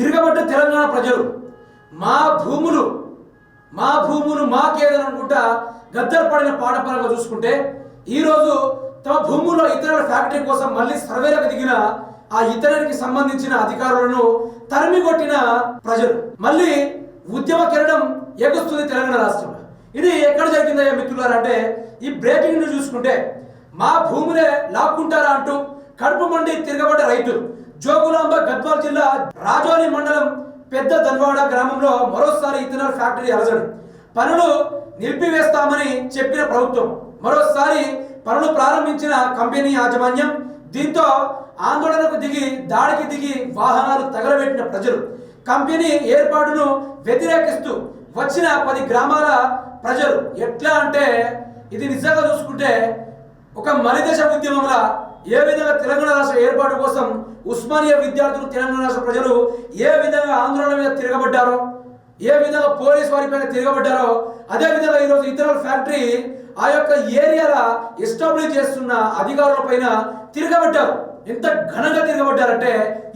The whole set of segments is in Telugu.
తిరగబడ్డ తెలంగాణ ప్రజలు మా భూములు మా భూములు మాకేదనుకుంటా గద్దరపడిన పాఠపరంగా చూసుకుంటే ఈరోజు తమ భూముల్లో ఇతరుల ఫ్యాక్టరీ కోసం మళ్ళీ సర్వేలకు దిగిన ఆ ఇతరునికి సంబంధించిన అధికారులను తరిమి కొట్టిన ప్రజలు. మళ్ళీ ఉద్యమ కిరణం ఎగుస్తుంది తెలంగాణ రాష్ట్రంలో. ఇది ఎక్కడ జరిగిందయ్యా మిత్రులారా అంటే ఈ బ్రేకింగ్ న్యూస్ చూసుకుంటే మా భూములే లాక్కుంటారా అంటూ కడుపు మండి తిరగబడ్డ రైతులు. జోగులాంబ గద్వాల్ జిల్లా రాజోలి మండలం పెద్ద దన్వాడ గ్రామంలో మరోసారి ఇథనాల్ ఫ్యాక్టరీ అలజడి. పనులు నిలిపివేస్తామని చెప్పిన ప్రభుత్వం. మరోసారి పనులు ప్రారంభించిన కంపెనీ యాజమాన్యం దీంతో ఆందోళనకు దిగి దాడికి దిగి వాహనాలు తగలబెట్టిన ప్రజలు. కంపెనీ ఏర్పాటును వ్యతిరేకిస్తూ వచ్చిన పది గ్రామాల ప్రజలు ఎట్లా అంటే ఇది నిజంగా చూసుకుంటే ఒక మలిదశ ఉద్యమంలా ఏ విధంగా తెలంగాణ రాష్ట్ర ఏర్పాటు కోసం ఉస్మానియా విద్యార్థులు తెలంగాణ రాష్ట్ర ప్రజలు ఏ విధంగా ఆందోళన మీద తిరగబడ్డారో ఏ విధంగా పోలీస్ వారిపైన తిరగబడ్డారో అదే విధంగా ఈరోజు ఇతరుల ఫ్యాక్టరీ ఆ యొక్క ఏరియాల ఎస్టాబ్లిష్ చేస్తున్న అధికారుల పైన తిరగబడ్డారు. ఎంత ఘనంగా తిరగబడ్డారంటే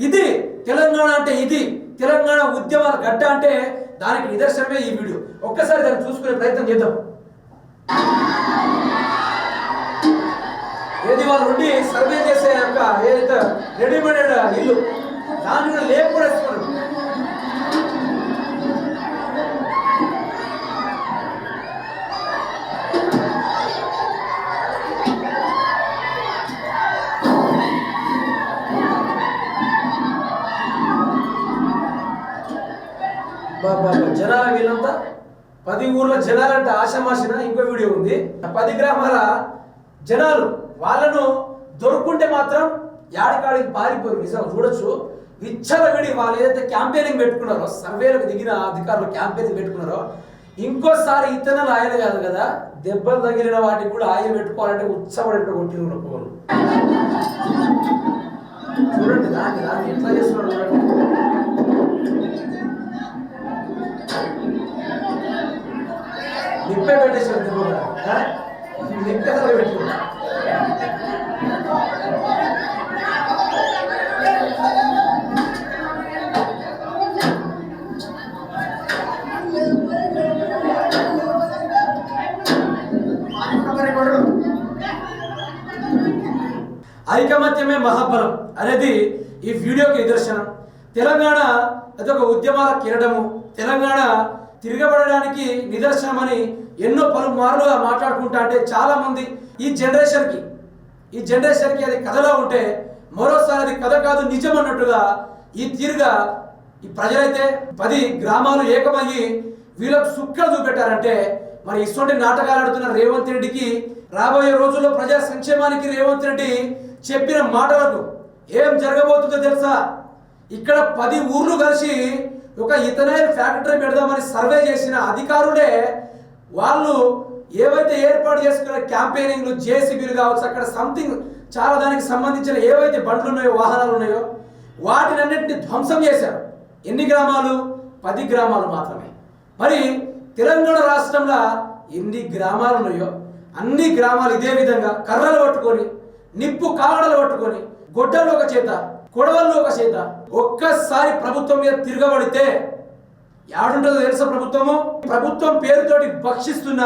ఇది తెలంగాణ అంటే ఇది తెలంగాణ ఉద్యమాల గడ్డ అంటే దానికి నిదర్శనమే ఈ వీడియో. ఒక్కసారి దాన్ని చూసుకునే ప్రయత్నం చేద్దాం. ఏది వాళ్ళు ఉండి సర్వే చేసే యొక్క ఏదైతే రెడీమేడ్ ఇల్లు దాన్ని కూడా లేకుండా వేసుకున్నారు బాబా జనాల వీళ్ళంతా. పది ఊర్ల జనాలంటే ఆషామాషిన ఇంకో వీడియో ఉంది. ఆ పది గ్రామాల జనాలు వాళ్ళను దొరుకుంటే మాత్రం యాడికాడికి పారిపోయి నిజం చూడొచ్చు. విచ్చల విడి వాళ్ళు ఏదైతే క్యాంపెయినింగ్ పెట్టుకున్నారో సర్వేలకు దిగిన అధికారులు క్యాంపెయినింగ్ పెట్టుకున్నారో ఇంకోసారి ఇతరులు ఆయన కాదు కదా దెబ్బలు తగిలిన వాటికి కూడా ఆయన పెట్టుకోవాలంటే ఉత్సపడేట్టు కొట్టి పోలు చూడండి దాన్ని దాన్ని ఎట్లా చేస్తున్నాడు నిప్పే పెట్టేసాడు దెబ్బ నిప్పే అసలు ఐకమత్యమే మహాబలం అనేది ఈ వీడియోకి నిదర్శనం. తెలంగాణ అది ఒక ఉద్యమాల కిరటము తెలంగాణ తిరగబడడానికి నిదర్శనమని ఎన్నో పలుమార్లుగా మాట్లాడుకుంటా అంటే చాలా మంది ఈ జనరేషన్కి ఈ జనరేషన్కి అది కథలో ఉంటే మరోసారి అది కథ కాదు నిజం అన్నట్టుగా ఈ తీరుగా ఈ ప్రజలైతే పది గ్రామాలు ఏకమయ్యి వీళ్ళకు సుక్కలు చూపెట్టారంటే మరి ఇటువంటి నాటకాలు ఆడుతున్న రేవంత్ రెడ్డికి రాబోయే రోజుల్లో ప్రజా సంక్షేమానికి రేవంత్ రెడ్డి చెప్పిన మాటలకు ఏం జరగబోతుందో తెలుసా? ఇక్కడ పది ఊర్లు కలిసి ఒక ఇథనైల్ ఫ్యాక్టరీ పెడదామని సర్వే చేసిన అధికారులే వాళ్ళు ఏవైతే ఏర్పాటు చేసుకున్న క్యాంపెయినింగ్లు జేసీబీలు కావచ్చు అక్కడ సంథింగ్ చాలా దానికి సంబంధించిన ఏవైతే బండ్లు ఉన్నాయో వాహనాలు ఉన్నాయో వాటినన్నింటినీ ధ్వంసం చేశారు. ఎన్ని గ్రామాలు? పది గ్రామాలు మాత్రమే. మరి తెలంగాణ రాష్ట్రంలో ఎన్ని గ్రామాలు ఉన్నాయో అన్ని గ్రామాలు ఇదే విధంగా కర్రలు పట్టుకొని నిప్పు కాగడలు పట్టుకొని గొడ్డలు ఒక చేత కొడవల్లో ఒక చేత ఒక్కసారి ప్రభుత్వం మీద తిరగబడితే ఏడుంటుందో తెలుసా ప్రభుత్వము? ప్రభుత్వం పేరుతోటి భక్షిస్తున్న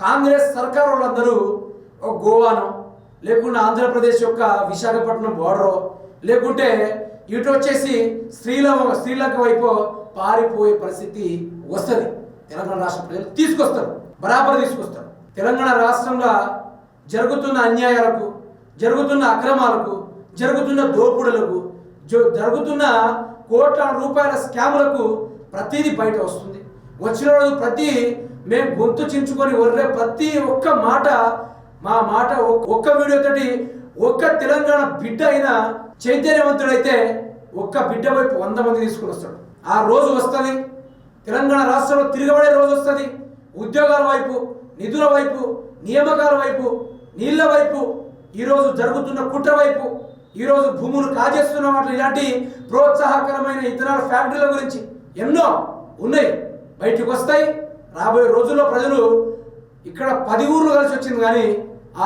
కాంగ్రెస్ సర్కార్ వాళ్ళందరూ ఒక గోవాను లేకుంటే ఆంధ్రప్రదేశ్ యొక్క విశాఖపట్నం బోర్డరో లేకుంటే ఇటు వచ్చేసి స్త్రీల స్త్రీలకు వైపు పారిపోయే పరిస్థితి వస్తుంది. తెలంగాణ రాష్ట్ర ప్రజలు తీసుకొస్తారు. బరాబర్ తీసుకొస్తారు. తెలంగాణ రాష్ట్రంలో జరుగుతున్న అన్యాయాలకు జరుగుతున్న అక్రమాలకు జరుగుతున్న దోపుడులకు జరుగుతున్న కోట్ల రూపాయల స్కాములకు ప్రతిదీ బయట వస్తుంది. వచ్చిన రోజు ప్రతి మేము గొంతు చించుకొని వర్రే ప్రతి ఒక్క మాట మా మాట ఒక్- ఒక్క వీడియోతోటి ఒక్క తెలంగాణ బిడ్డ అయినా చైతన్యవంతుడైతే ఒక్క బిడ్డ వైపు వంద మంది తీసుకుని వస్తాడు. ఆ రోజు వస్తుంది తెలంగాణ రాష్ట్రంలో తిరగబడే రోజు వస్తుంది. ఉద్యోగాల వైపు నిధుల వైపు నియామకాల వైపు నీళ్ళ వైపు ఈరోజు జరుగుతున్న కుట్ర వైపు ఈరోజు భూములు కాజేస్తున్న వాటి ఇలాంటి ప్రోత్సాహకరమైన ఇతరాల ఫ్యాక్టరీల గురించి ఎన్నో ఉన్నాయి. బయటికి వస్తాయి. రాబోయే రోజుల్లో ప్రజలు ఇక్కడ పది ఊర్లు కలిసి వచ్చింది కానీ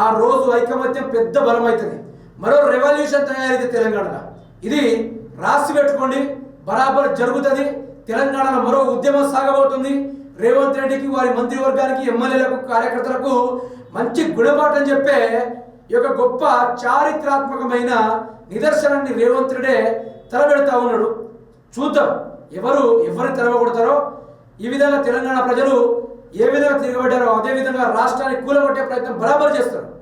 ఆ రోజు ఐకమత్యం పెద్ద బలం అవుతుంది మరో రెవల్యూషన్ తయారైతే తెలంగాణలో. ఇది రాసి పెట్టుకోండి. బరాబర్ జరుగుతుంది. తెలంగాణలో మరో ఉద్యమం సాగబోతుంది. రేవంత్ రెడ్డికి వారి మంత్రివర్గానికి ఎమ్మెల్యేలకు కార్యకర్తలకు మంచి గుణపాఠం చెప్పే ఈ యొక్క గొప్ప చారిత్రాత్మకమైన నిదర్శనాన్ని రేవంత్ రెడ్డే తలబెడతా ఉన్నాడు. చూద్దాం ఎవరు ఎవరిని తెరవగొడతారో ఈ విధంగా తెలంగాణ ప్రజలు ఏ విధంగా తిరగబడ్డారో అదే విధంగా రాష్ట్రాన్ని కూలగొట్టే ప్రయత్నం బరాబర్ చేస్తారు.